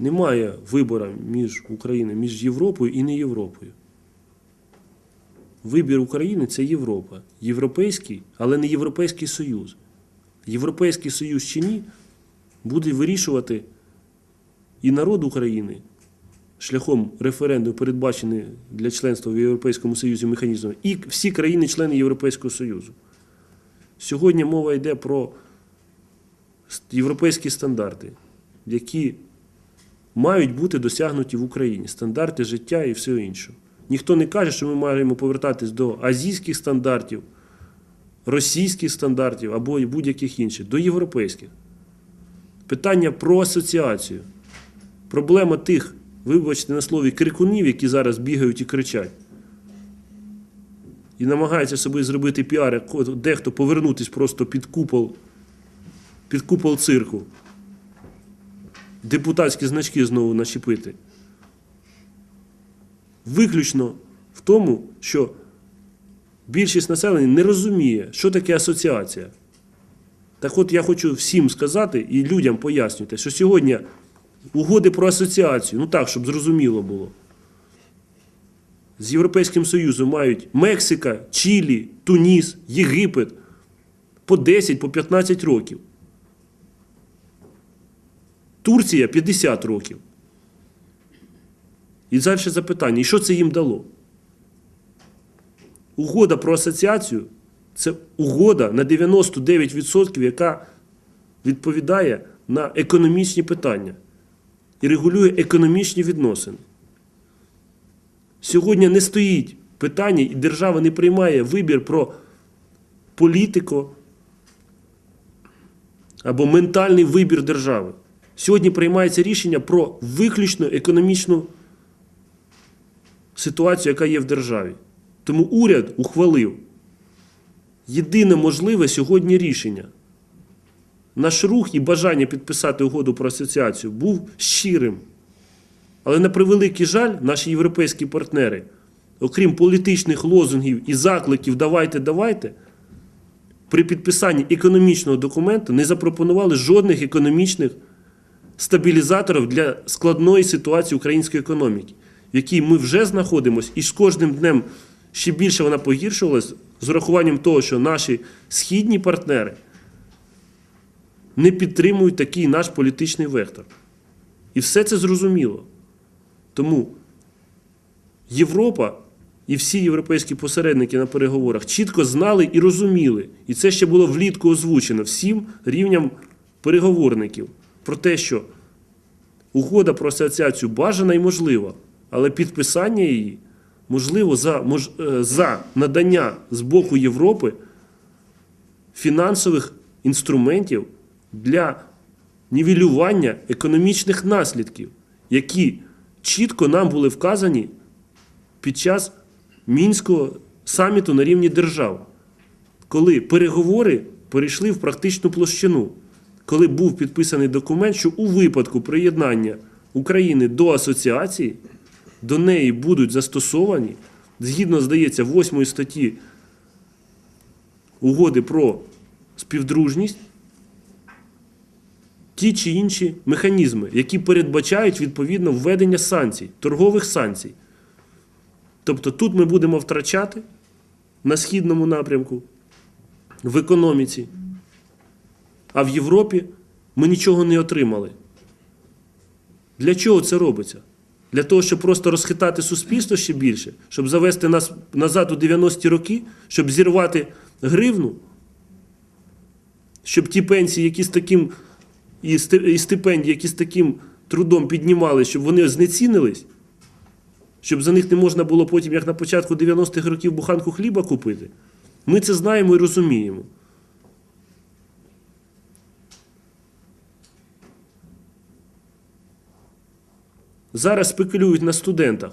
Немає вибору між Україною, між Європою і не Європою. Вибір України це Європа. Європейський, але не Європейський Союз. Європейський Союз чи ні буде вирішувати і народ України шляхом референдуму, передбачений для членства в Європейському Союзі механізмом, і всі країни-члени Європейського Союзу. Сьогодні мова йде про європейські стандарти, які мають бути досягнуті в Україні стандарти життя і все інше. Ніхто не каже, що ми маємо повертатись до азійських стандартів, російських стандартів або будь-яких інших, до європейських. Питання про асоціацію. Проблема тих, вибачте на слові, крикунів, які зараз бігають і кричать. І намагаються собі зробити піар, дехто повернутись просто під купол, під купол цирку депутатські значки знову начепити. Виключно в тому, що більшість населення не розуміє, що таке асоціація. Так от я хочу всім сказати і людям пояснювати, що сьогодні угоди про асоціацію, ну так, щоб зрозуміло було, з Європейським Союзом мають Мексика, Чилі, Туніс, Єгипет по 10, по 15 років. Турція 50 років. І далі запитання: і що це їм дало? Угода про асоціацію це угода на 99%, яка відповідає на економічні питання і регулює економічні відносини. Сьогодні не стоїть питання, і держава не приймає вибір про політико або ментальний вибір держави. Сьогодні приймається рішення про виключно економічну ситуацію, яка є в державі. Тому уряд ухвалив єдине можливе сьогодні рішення. Наш рух і бажання підписати угоду про асоціацію був щирим. Але на превеликий жаль, наші європейські партнери, окрім політичних лозунгів і закликів давайте, давайте, при підписанні економічного документу не запропонували жодних економічних стабілізаторів для складної ситуації української економіки, в якій ми вже знаходимося, і з кожним днем ще більше вона погіршувалась з урахуванням того, що наші східні партнери не підтримують такий наш політичний вектор. І все це зрозуміло. Тому Європа і всі європейські посередники на переговорах чітко знали і розуміли, і це ще було влітку озвучено всім рівням переговорників про те, що угода про асоціацію бажана і можлива, але підписання її можливо за, мож, е, за надання з боку Європи фінансових інструментів для нівелювання економічних наслідків, які чітко нам були вказані під час мінського саміту на рівні держав, коли переговори перейшли в практичну площину коли був підписаний документ, що у випадку приєднання України до асоціації до неї будуть застосовані, згідно, здається, 8 статті угоди про співдружність, ті чи інші механізми, які передбачають відповідно введення санкцій, торгових санкцій. Тобто тут ми будемо втрачати на східному напрямку в економіці. А в Європі ми нічого не отримали. Для чого це робиться? Для того, щоб просто розхитати суспільство ще більше, щоб завести нас назад у 90-ті роки, щоб зірвати гривну, щоб ті пенсії, які з таким, і стипендії, які з таким трудом піднімали, щоб вони знецінились. Щоб за них не можна було потім, як на початку 90-х років, буханку хліба купити. Ми це знаємо і розуміємо. Зараз спекулюють на студентах,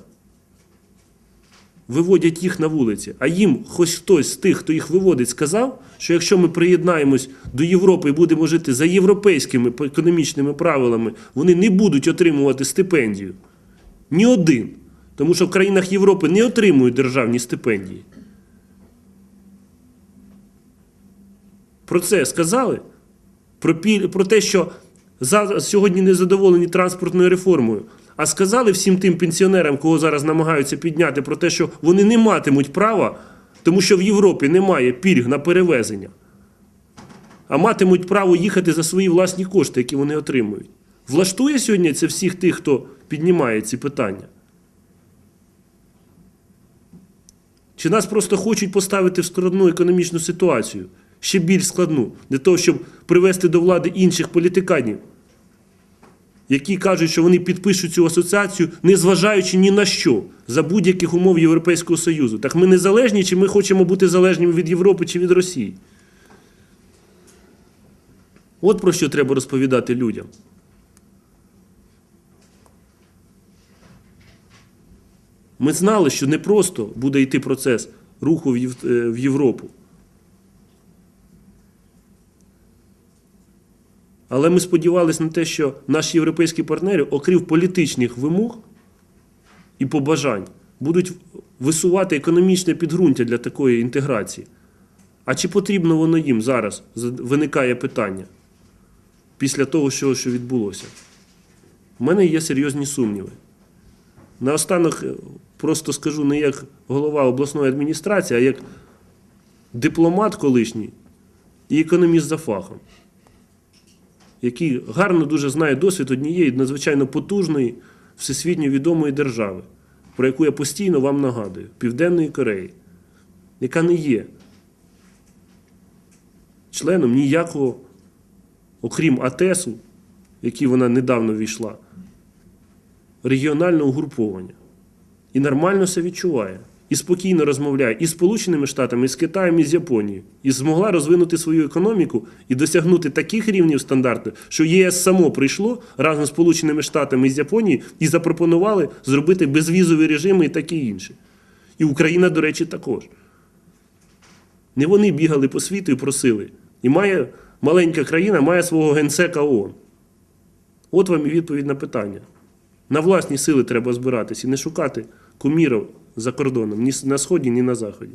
виводять їх на вулиці, а їм хоч хтось з тих, хто їх виводить, сказав, що якщо ми приєднаємось до Європи і будемо жити за європейськими економічними правилами, вони не будуть отримувати стипендію. Ні один. Тому що в країнах Європи не отримують державні стипендії. Про це сказали? Про, піль- про те, що за, сьогодні не задоволені транспортною реформою. А сказали всім тим пенсіонерам, кого зараз намагаються підняти, про те, що вони не матимуть права, тому що в Європі немає пільг на перевезення, а матимуть право їхати за свої власні кошти, які вони отримують. Влаштує сьогодні це всіх тих, хто піднімає ці питання? Чи нас просто хочуть поставити в складну економічну ситуацію, ще більш складну, для того, щоб привести до влади інших політиканів, які кажуть, що вони підпишуть цю асоціацію, незважаючи ні на що, за будь-яких умов Європейського Союзу. Так ми незалежні, чи ми хочемо бути залежними від Європи чи від Росії? От про що треба розповідати людям. Ми знали, що не просто буде йти процес руху в е, Європу. Але ми сподівалися на те, що наші європейські партнери, окрім політичних вимог і побажань, будуть висувати економічне підґрунтя для такої інтеграції. А чи потрібно воно їм зараз? Виникає питання після того, що, відбулося. У мене є серйозні сумніви. Наостанок е, просто скажу не як голова обласної адміністрації, а як дипломат колишній і економіст за фахом, який гарно дуже знає досвід однієї надзвичайно потужної, всесвітньо відомої держави, про яку я постійно вам нагадую Південної Кореї, яка не є членом ніякого, окрім АТЕСу, в який вона недавно війшла, регіонального угруповання. І нормально себе відчуває. І спокійно розмовляє і з Сполученими Штатами, і з Китаєм, і з Японією. І змогла розвинути свою економіку і досягнути таких рівнів стандарту, що ЄС само прийшло разом з Сполученими Штатами і з Японією і запропонували зробити безвізові режими і таке інше. І Україна, до речі, також. Не вони бігали по світу і просили. І має маленька країна має свого генсека ООН. От вам і відповідь на питання. На власні сили треба збиратись і не шукати кумірів за кордоном ні на сході, ні на заході.